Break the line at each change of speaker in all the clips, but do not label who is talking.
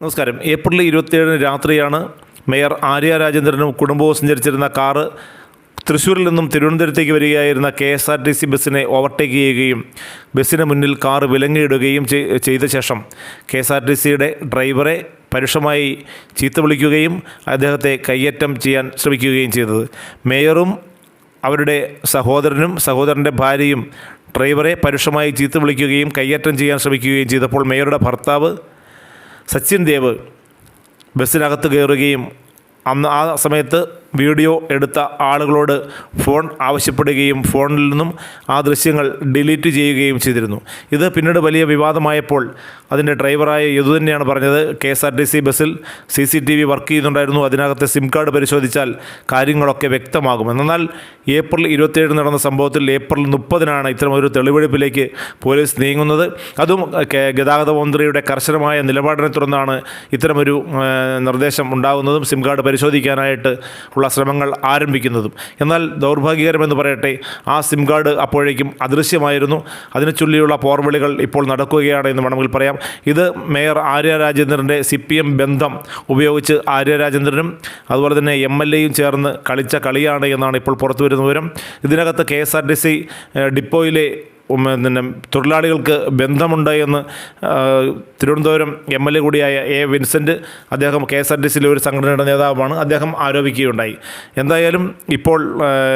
നമസ്കാരം. ഏപ്രിൽ ഇരുപത്തിയേഴിന് രാത്രിയാണ് മേയർ ആര്യ രാജേന്ദ്രനും കുടുംബവും സഞ്ചരിച്ചിരുന്ന കാറ് തൃശ്ശൂരിൽ നിന്നും തിരുവനന്തപുരത്തേക്ക് വരികയായിരുന്ന K S R T C ബസ്സിനെ ഓവർടേക്ക് ചെയ്യുകയും ബസ്സിന് മുന്നിൽ കാറ് വിലങ്ങിയിടുകയും ചെയ്ത ശേഷം കെ എസ് ആർ ടി സിയുടെ ഡ്രൈവറെ പരുഷമായി ചീത്ത വിളിക്കുകയും അദ്ദേഹത്തെ കയ്യേറ്റം ചെയ്യാൻ ശ്രമിക്കുകയും ചെയ്തത്. മേയറും അവരുടെ സഹോദരനും സഹോദരന്റെ ഭാര്യയും ഡ്രൈവറെ പരുഷമായി ചീത്ത വിളിക്കുകയും കയ്യേറ്റം ചെയ്യാൻ ശ്രമിക്കുകയും ചെയ്തപ്പോൾ മേയറുടെ ഭർത്താവ് സച്ചിൻ ദേവ് ബസ്സിനകത്ത് കയറുകയും അന്ന് ആ സമയത്ത് വീഡിയോ എടുത്ത ആളുകളോട് ഫോൺ ആവശ്യപ്പെടുകയും ഫോണിൽ നിന്നും ആ ദൃശ്യങ്ങൾ ഡിലീറ്റ് ചെയ്യുകയും ചെയ്തിരുന്നു. ഇത് പിന്നീട് വലിയ വിവാദമായപ്പോൾ അതിന്റെ ഡ്രൈവറായ യദു തന്നെയാണ് പറഞ്ഞത്. K S R T C ബസ്സിൽ C C T V work ചെയ്യുന്നുണ്ടായിരുന്നു. അതിനകത്തെ സിം കാർഡ് പരിശോധിച്ചാൽ കാര്യങ്ങളൊക്കെ വ്യക്തമാകും. എന്നാൽ ഏപ്രിൽ ഇരുപത്തിയേഴ് നടന്ന സംഭവത്തിൽ ഏപ്രിൽ മുപ്പതിനാണ് ഇത്തരം ഒരു തെളിവെടുപ്പിലേക്ക് പോലീസ് നീങ്ങുന്നത്. അതും ഗതാഗത മന്ത്രിയുടെ കർശനമായ നിലപാടിനെ തുടർന്നാണ് ഇത്തരമൊരു നിർദ്ദേശം ഉണ്ടാകുന്നതും സിം കാർഡ് പരിശോധിക്കാനായിട്ട് ഉള്ള ശ്രമങ്ങൾ ആരംഭിക്കുന്നതും. എന്നാൽ ദൗർഭാഗ്യകരമെന്ന് പറയട്ടെ ആ സിം കാർഡ് അപ്പോഴേക്കും അദൃശ്യമായിരുന്നു. അതിനെ ചൊല്ലിയുള്ള പോർവിളികൾ ഇപ്പോൾ നടക്കുകയാണ് എന്ന് വേണമെങ്കിൽ പറയാം. ഇത് മേയർ ആര്യ രാജേന്ദ്രന്റെ സി പി എം ബന്ധം ഉപയോഗിച്ച് ആര്യ രാജേന്ദ്രനും അതുപോലെ തന്നെ എം എൽ എയും ചേർന്ന് കളിച്ച കളിയാണ് എന്നാണ് ഇപ്പോൾ പുറത്തു വരുന്ന വിവരം. ഇതിനകത്ത് K S R T C ഡിപ്പോയിലെ പിന്നെ തൊഴിലാളികൾക്ക് ബന്ധമുണ്ട് എന്ന് തിരുവനന്തപുരം എം എൽ എ കൂടിയായ എ വിൻസെന്റ് അദ്ദേഹം കെ എസ് ആർ ടി സിയിലെ ഒരു സംഘടനയുടെ നേതാവാണ്. അദ്ദേഹം ആരോപിക്കുകയുണ്ടായി. എന്തായാലും ഇപ്പോൾ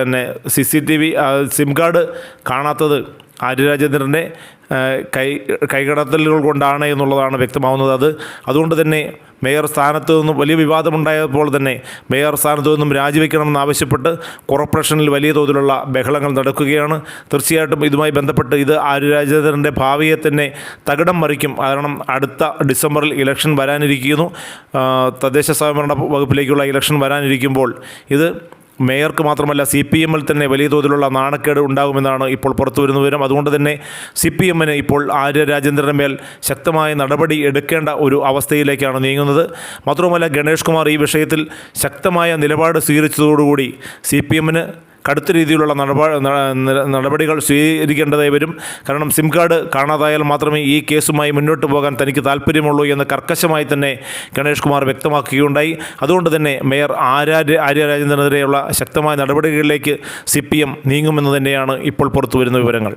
പിന്നെ C C T V SIM card കാണാത്തത് ആര്യരാജേന്ദ്രന്റെ രാജേന്ദ്രന്റെ കൈ കൈകടത്തലുകൾ കൊണ്ടാണ് എന്നുള്ളതാണ് വ്യക്തമാവുന്നത്. അത് അതുകൊണ്ട് തന്നെ മേയർ സ്ഥാനത്ത് നിന്നും വലിയ വിവാദമുണ്ടായപ്പോൾ തന്നെ മേയർ സ്ഥാനത്ത് നിന്നും രാജിവെക്കണമെന്നാവശ്യപ്പെട്ട് കോർപ്പറേഷനിൽ വലിയ തോതിലുള്ള ബഹളങ്ങൾ നടക്കുകയാണ്. തീർച്ചയായിട്ടും ഇതുമായി ബന്ധപ്പെട്ട് ഇത് ആര്യരാജേന്ദ്രന്റെ ഭാവിയെ തന്നെ തകിടം മറിക്കും. കാരണം അടുത്ത ഡിസംബറിൽ ഇലക്ഷൻ വരാനിരിക്കുന്നു. തദ്ദേശ സ്വയംഭരണ വകുപ്പിലേക്കുള്ള ഇലക്ഷൻ വരാനിരിക്കുമ്പോൾ ഇത് മേയർക്ക് മാത്രമല്ല സി പി എമ്മിൽ തന്നെ വലിയ തോതിലുള്ള നാണക്കേട് ഉണ്ടാകുമെന്നാണ് ഇപ്പോൾ പുറത്തു വിവരം. അതുകൊണ്ട് തന്നെ സി പി എമ്മിന് ഇപ്പോൾ ആര്യ രാജേന്ദ്രന് മേൽ ശക്തമായ നടപടി എടുക്കേണ്ട ഒരു അവസ്ഥയിലേക്കാണ് നീങ്ങുന്നത്. മാത്രവുമല്ല ഗണേഷ് കുമാർ ഈ വിഷയത്തിൽ ശക്തമായ നിലപാട് സ്വീകരിച്ചതോടുകൂടി സി പി എമ്മിന് കടുത്ത രീതിയിലുള്ള നടപാ നടപടികൾ സ്വീകരിക്കേണ്ടതായി വരും. കാരണം സിം കാർഡ് കാണാതായാൽ മാത്രമേ ഈ കേസുമായി മുന്നോട്ട് പോകാൻ തനിക്ക് താല്പര്യമുള്ളൂ എന്ന് കർക്കശമായി തന്നെ ഗണേഷ് കുമാർ വ്യക്തമാക്കുകയുണ്ടായി. അതുകൊണ്ട് തന്നെ മേയർ ആര്യ ആര്യ രാജേന്ദ്രനെതിരെയുള്ള ശക്തമായ നടപടികളിലേക്ക് സി പി എം നീങ്ങുമെന്ന് തന്നെയാണ് ഇപ്പോൾ പുറത്തു വരുന്ന വിവരങ്ങൾ.